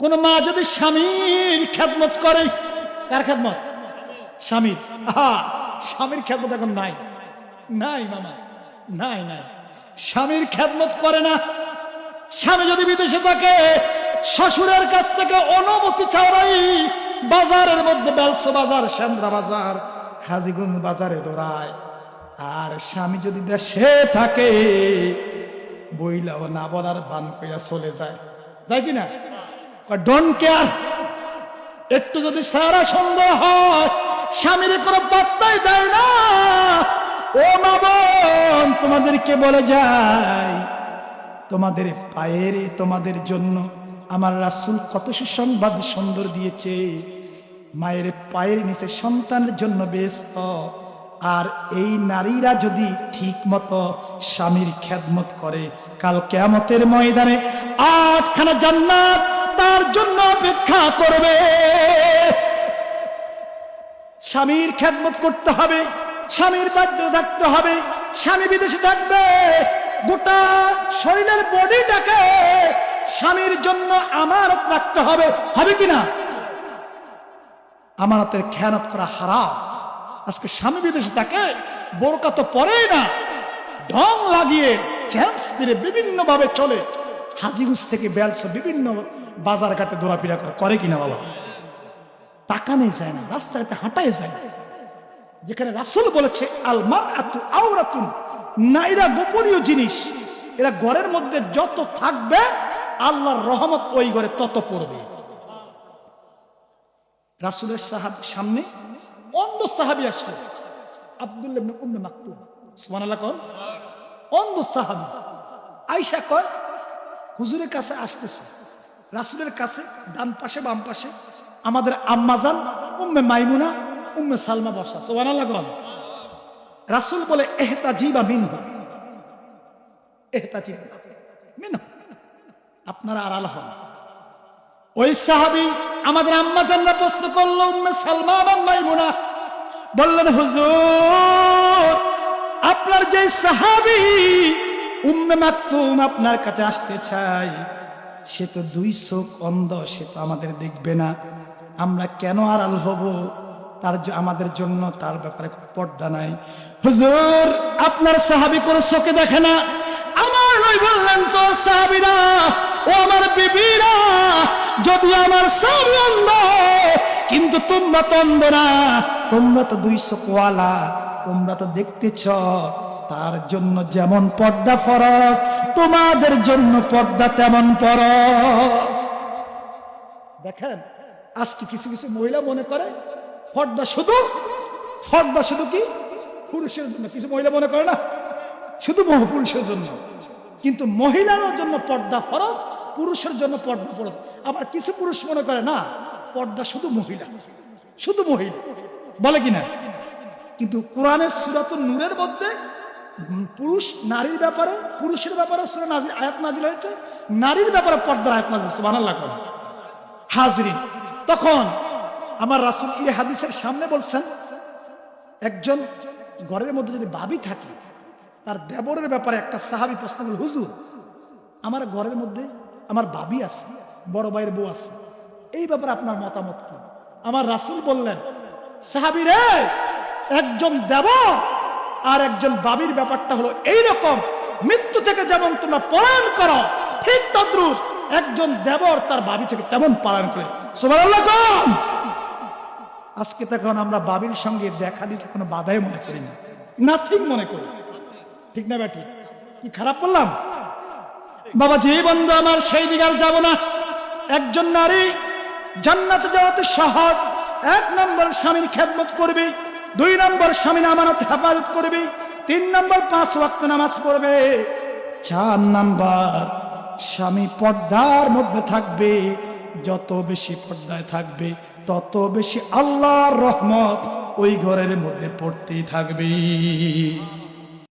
কোন মা যদি স্বামীর খ্যাতমত করে, কার খ্যাতমত স্বামীর। আহা, স্বামীর খ্যাতমত এখন নাই। নাই মামা, নাই নাই। স্বামীর খ্যাতমত করে না। স্বামী যদি বিদেশে থাকে, শ্বশুরের কাছ থেকে অনুমতি চাওয়াই বাজারের মধ্যে ব্যবসা বাজার, সেন্দ্রা বাজার, হাজিগঞ্জ বাজারে দৌড়ায়। আর স্বামী যদি দেশে থাকে, বইলাও না বলার বান কইয়া চলে যায়। যায় কি না? ডোন্ট কেয়ার একটু যদি সারা সন্দেহ হয়, স্বামীর কোনো পাত্তাই দেয় না। ও মা তোমাদেরকে বলে যায় তোমাদের পায়ের, তোমাদের জন্য আমার রাসূল কত সুসংবাদ সুন্দর দিয়েছে। মায়ের পায়ের নিচে সন্তানের জন্য ব্যস্ত, আর এই নারীরা যদি ঠিক মতো স্বামীর খেদমত করে, কাল কেয়ামতের ময়দানে আটখানা জান্নাত তার জন্য অপেক্ষা করবে। স্বামীর খেদমত করতে হবে, স্বামীর বাধ্য থাকতে হবে, স্বামী বিদেশে থাকবে, গোটা শরীরের বডিটাকে স্বামীর জন্য আমানত রাখতে হবে। হবে কিনা আমানতের খেয়ানত করা হারাম। আজকে স্বামী বিদেশে থাকে, বোরকা তো পরেই না। ঢং লাগিয়ে চ্যান্স ফিরে বিভিন্ন ভাবে চলে। হাজিগুজ থেকে বেলস বিভিন্ন বাজার ঘাটে দৌড়াফিরা করে। করে কিনা বাবা? টাকা নেই যায় না। রাস্তাঘাটে হাঁটাই যায় না। যেখানে রাসূল বলেছে আলমার আতু আওরাতুন, নাইরা গোপনীয় জিনিস। এরা ঘরের মধ্যে যত থাকবে, আল্লাহর রহমত ওই ঘরে তত পড়বে। রাসূলের সাহাব সামনে, অন্ধ সাহাবী আসলো। আব্দুল্লাহ উম্মে মাকতুম। সুবহানাল্লাহ কোন অন্ধ সাহাবী। আয়েশা কয় হুজুরের কাছে আসতেছে। রাসূলের কাছে, ডান পাশে, বাম পাশে, আমাদের আম্মাজান উম্মে মাইমুনা, উম্মে সালমা বসা। কোন। রাসূল বলে, এহতাজিবা মিনহু। এহতাজিবা। মিনহু। আপনারা আড়াল হন। ওই সাহাবী আমাদের আম্মা জান্নাত প্রশ্ন করল, উম্মে সালমা এবং মাইমুনা? বললেন, হুজুর, আপনার যে সাহাবী উম্মে মাকতুম আপনার কাছে আসতে চাই। সে তো দুই চোখ অন্ধ, সে তো আমাদের দেখবে না। আমরা কেন আড়াল হব? তার আমাদের জন্য তার ব্যাপারে পর্দা নাই। হুজুর, আপনার সাহাবী কোনো চোখে দেখে না? আমার নই বললেন সাহাবীরা, ও আমার বিবিরা, যদি আমার সাহাবী অন্ধ, কিন্তু তোমরা তো অন্ধ না, তোমরা তো দুই চোখওয়ালা, তোমরা তো দেখতেছ তার জন্য যেমন পর্দা ফরজ, তোমাদের জন্য পর্দা তেমন ফরজ দেখেন, আজকে কিছু কিছু মহিলা মনে করে, পর্দা শুধু পর্দা শুধু কি? পুরুষের জন্য। কিছু মহিলা মনে করে না? শুধু পুরুষের জন্য। কিন্তু মহিলার জন্য পর্দা ফরজ, পুরুষের জন্য পর্দা ফরজ। আবার কিছু পুরুষ মনে করে না, পর্দা শুধু মহিলা। শুধু মহিলা। বলে কিনা কিন্তু কোরআনের সুরাতুল নূরের মধ্যে পুরুষ নারীর ব্যাপারে, পুরুষের ব্যাপারে সুরা নাজিল, আয়াত নাজিল হয়েছে। নারীর ব্যাপারে পর্দার আয়াত নাজিল, সুবহানাল্লাহ কোন হাজরিন, তখন আমার রাসূল এই হাদিসের সামনে বলছেন, একজন ঘরের মধ্যে যদি বাবি থাকে, তার দেবরের ব্যাপারে একটা সাহাবি প্রশ্ন করল, হুজুর, আমার ঘরের মধ্যে আমার বাবি আছে, বড় ভাইয়ের বউ আছে, এই ব্যাপারে আপনার মতামত কি? আমার রাসূল বললেন, সাহাবি রে, একজন দেব আর একজন বাবির ব্যাপারটা হলো এই রকম মৃত্যু থেকে যেমন তোমরা পলায়ন করো, ঠিক তদ্রুপ একজন দেবর তার বাবি থেকে তেমন পালন করে। আজকে তখন আমরা বাবির সঙ্গে দেখা দিতে কোনো বাধাই মনে করি না। না, ঠিক মনে করি। ঠিক না, ব্যাটি? কি খারাপ বললাম? বাবা যে বন্ধু আমার, সেই দিকে আর যাব না। একজন নারী জান্নাতে যাওয়াতে সহজ। এক নম্বর স্বামীর খেদমত করবে। দুই নম্বর স্বামী আমানত হেফাজত করবে, তিন নম্বর পাঁচ ওয়াক্ত নামাজ পড়বে, চার নাম্বার স্বামী পর্দার মধ্যে থাকবে, যত বেশি পর্দায় থাকবে, তত বেশি আল্লাহর রহমত ওই ঘরের মধ্যে পড়তেই থাকবে।